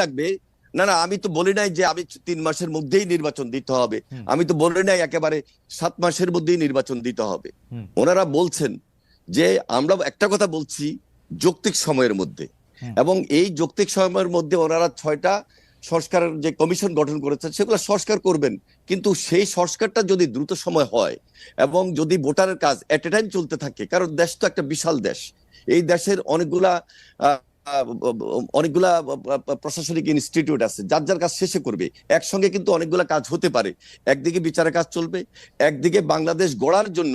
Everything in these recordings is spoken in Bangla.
লাগবে? না না আমি তো বলি নাই যে আমি তিন মাসের মধ্যেই নির্বাচন দিতে হবে। আমি তো বলি নাই একেবারে সাত মাসের মধ্যেই নির্বাচন দিতে হবে। ওনারা বলছেন যে আমরা একটা কথা বলছি যৌক্তিক সময়ের মধ্যে। এবং এই যৌক্তিক সময়ের মধ্যে ওনারা ছয়টা সংস্কারের যে কমিশন গঠন করেছেন সেগুলো সংস্কার করবেন। কিন্তু সেই সংস্কারটা যদি দ্রুত সময় হয় এবং যদি ভোটারের কাজ এট এ টাইম চলতে থাকে কারণ দেশ তো একটা বিশাল দেশ। এই দেশের অনেকগুলা অনেকগুলা প্রশাসনিক ইনস্টিটিউট আছে, যার যার কাজ শেষে করবে। একসঙ্গে কিন্তু অনেকগুলা কাজ হতে পারে। একদিকে বিচারের কাজ চলবে, একদিকে বাংলাদেশ গড়ার জন্য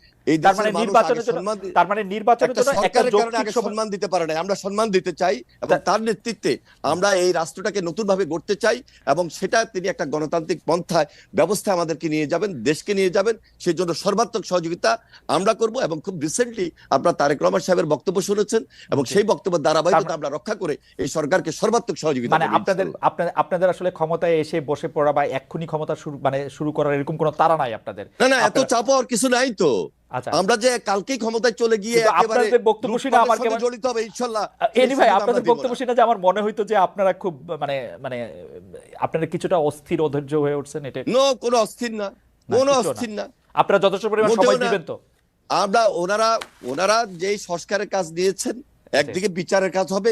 তার মানে নির্বাচনের জন্য তার মানে নির্বাচনের জন্য একটা কারণে যৌক্তিক আগে সময়- সম্মান দিতে পারে না আমরা সম্মান দিতে চাই এবং তার নেতৃত্বে আমরা এই রাষ্ট্রটাকে নতুন ভাবে গড়তে চাই এবং সেটা তিনি একটা গণতান্ত্রিক পন্থায় ব্যবস্থা আমাদেরকে নিয়ে যাবেন দেশকে নিয়ে যাবেন। সেই জন্য সর্বাত্মক সহযোগিতা আমরা করব এবং খুব রিসেন্টলি আপনারা তারেক রহমান সাহেবের বক্তব্য শুনেছেন এবং সেই বক্তব্যের ধারাবাহিকতা আমরা রক্ষা করে এই সরকারকে সর্বাত্মক সহযোগিতা মানে আপনাদের। আপনাদের আসলে ক্ষমতায় এসে বসে পড়া বা এক্ষুনি ক্ষমতা শুরু মানে শুরু করার এরকম কোনো তারা নাই আপনাদের? না না এত চাপ হওয়ার কিছু নাই তো। আমরা যে কালকেই ক্ষমতায় চলে গিয়ে একেবারে বক্তব্য শুনে আমার কেমন- জড়িত হবে ইনশাআল্লাহ এনি ভাই আপনাদের দিব বক্তব্য শুনে যে আমার মনে হইতো যে আপনারা খুব মানে মানে আপনারা কিছুটা অস্থির অধৈর্য হয়ে উঠছেন এটা নো কোনো অস্থির না। না, কোনো অস্থির না। আপনারা যথেষ্ট পরিমাণ সময় দিবেন তো। আমরা ওনারা ওনারা যেই সংস্কারের কাজ দিয়েছেন একদিকে বিচারের কাজ হবে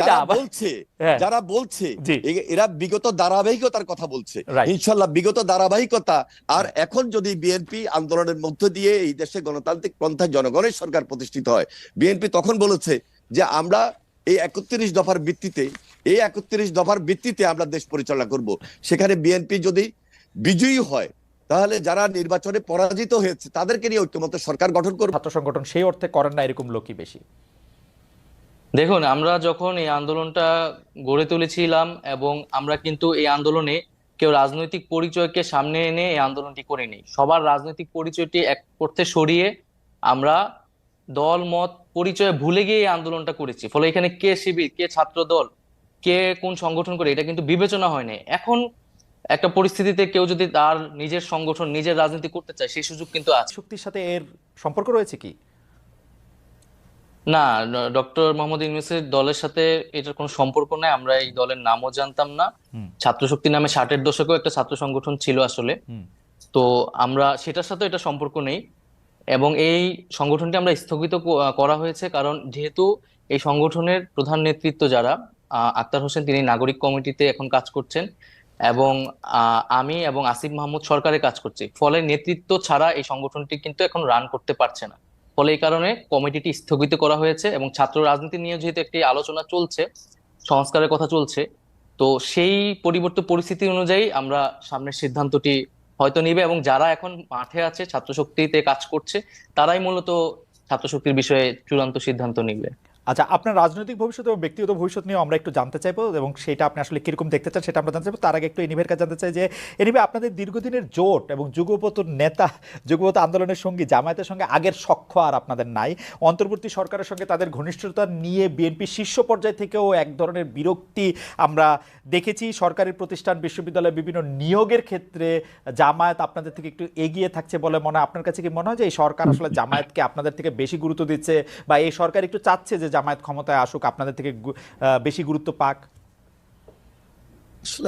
যারা বলছে হ্যাঁ। যারা বলছে জি। এ- এরা বিগত ধারাবাহিকতার কথা বলছে ইনশাল্লাহ বিগত ধারাবাহিকতা আর এখন যদি বিএনপি আন্দোলনের মধ্য দিয়ে এই দেশে গণতান্ত্রিক পন্থায় জনগণের সরকার প্রতিষ্ঠিত হয় বিএনপি তখন বলেছে যে আমরা এই একত্রিশ দফার ভিত্তিতে এই একত্রিশ দফার ভিত্তিতে আমরা দেশ পরিচালনা করব সেখানে বিএনপি যদি বিজয়ী হয় তাহলে যারা নির্বাচনে পরাজিত হয়েছে তাদেরকে নিয়ে ঐক্যমত সরকার গঠন করবে। ছাত্র সংগঠন সেই অর্থে করেন না এরকম লোকই বেশি। দেখুন আমরা যখন এই আন্দোলনটা গড়ে তুলেছিলাম এবং আমরা কিন্তু এই আন্দোলনে কেউ রাজনৈতিক পরিচয়কে সামনে এনে এই আন্দোলনটি করিনি সবার রাজনৈতিক পরিচয়টি এক করতে সরিয়ে আমরা দল মত পরিচয় ভুলে গিয়ে এই আন্দোলনটা করেছি। ফলে এখানে কে শিবির কে ছাত্র দল কে কোন সংগঠন করে এটা কিন্তু বিবেচনা হয়নি এখন একটা পরিস্থিতিতে কেউ যদি তার নিজের সংগঠন নিজের রাজনীতি করতে চায় সেই সুযোগ কিন্তু আছে। শক্তির সাথে এর সম্পর্ক রয়েছে কি? না ডক্টর মোহাম্মদ ইউনূসের দলের সাথে এটার কোনো সম্পর্ক নাই আমরা এই দলের নামও জানতাম না। ছাত্র শক্তি নামে ষাটের দশকেও একটা ছাত্র সংগঠন ছিল আসলে। তো আমরা সেটার সাথে এটা সম্পর্ক নেই এবং এই সংগঠনটি আমরা স্থগিত করা হয়েছে কারণ যেহেতু এই সংগঠনের প্রধান নেতৃত্ব যারা আহ, আক্তার হোসেন তিনি নাগরিক কমিটিতে এখন কাজ করছেন এবং আমি এবং আসিফ মাহমুদ সরকারে কাজ করছি। ফলে নেতৃত্ব ছাড়া এই সংগঠনটি কিন্তু এখন রান করতে পারছে না। ফলে এই কারণে কমিটিটি স্থগিত করা হয়েছে এবং ছাত্র রাজনীতি নিয়ে যেহেতু একটি আলোচনা চলছে, সংস্কারের কথা চলছে, তো সেই পরিবর্তিত পরিস্থিতি অনুযায়ী আমরা সামনের সিদ্ধান্তটি হয়তো নিবে এবং যারা এখন মাঠে আছে ছাত্র শক্তিতে কাজ করছে, তারাই মূলত ছাত্র শক্তির বিষয়ে চূড়ান্ত সিদ্ধান্ত নিবে। আচ্ছা আপনার রাজনৈতিক ভবিষ্যৎ এবং ব্যক্তিগত ভবিষ্যৎ নিয়ে আমরা একটু জানতে চাইব এবং সেটা আপনি আসলে কীরকম দেখতে চান সেটা আমরা জানতে চাইব। তার আগে একটু এনিভের কাছে জানতে চাই যে এনিভে আপনাদের দীর্ঘদিনের জোট এবং যুগপত নেতা যুগপত আন্দোলনের সঙ্গে, জামায়াতের সঙ্গে আগের সখ্য আর আপনাদের নাই। অন্তর্বর্তী সরকারের সঙ্গে তাদের ঘনিষ্ঠতা নিয়ে বিএনপি শীর্ষ পর্যায় থেকেও এক ধরনের বিরক্তি আমরা দেখেছি। সরকারি প্রতিষ্ঠান, বিশ্ববিদ্যালয়ে বিভিন্ন নিয়োগের ক্ষেত্রে জামায়াত আপনাদের থেকে একটু এগিয়ে থাকছে বলে মনে হয়। আপনার কাছে কি মনে হয় যে এই সরকার আসলে জামায়াতকে আপনাদের থেকে বেশি গুরুত্ব দিচ্ছে বা এই সরকার একটু চাচ্ছে যে জামায়াত ক্ষমতায় আসুক আপনাদের থেকে বেশি গুরুত্ব পাক।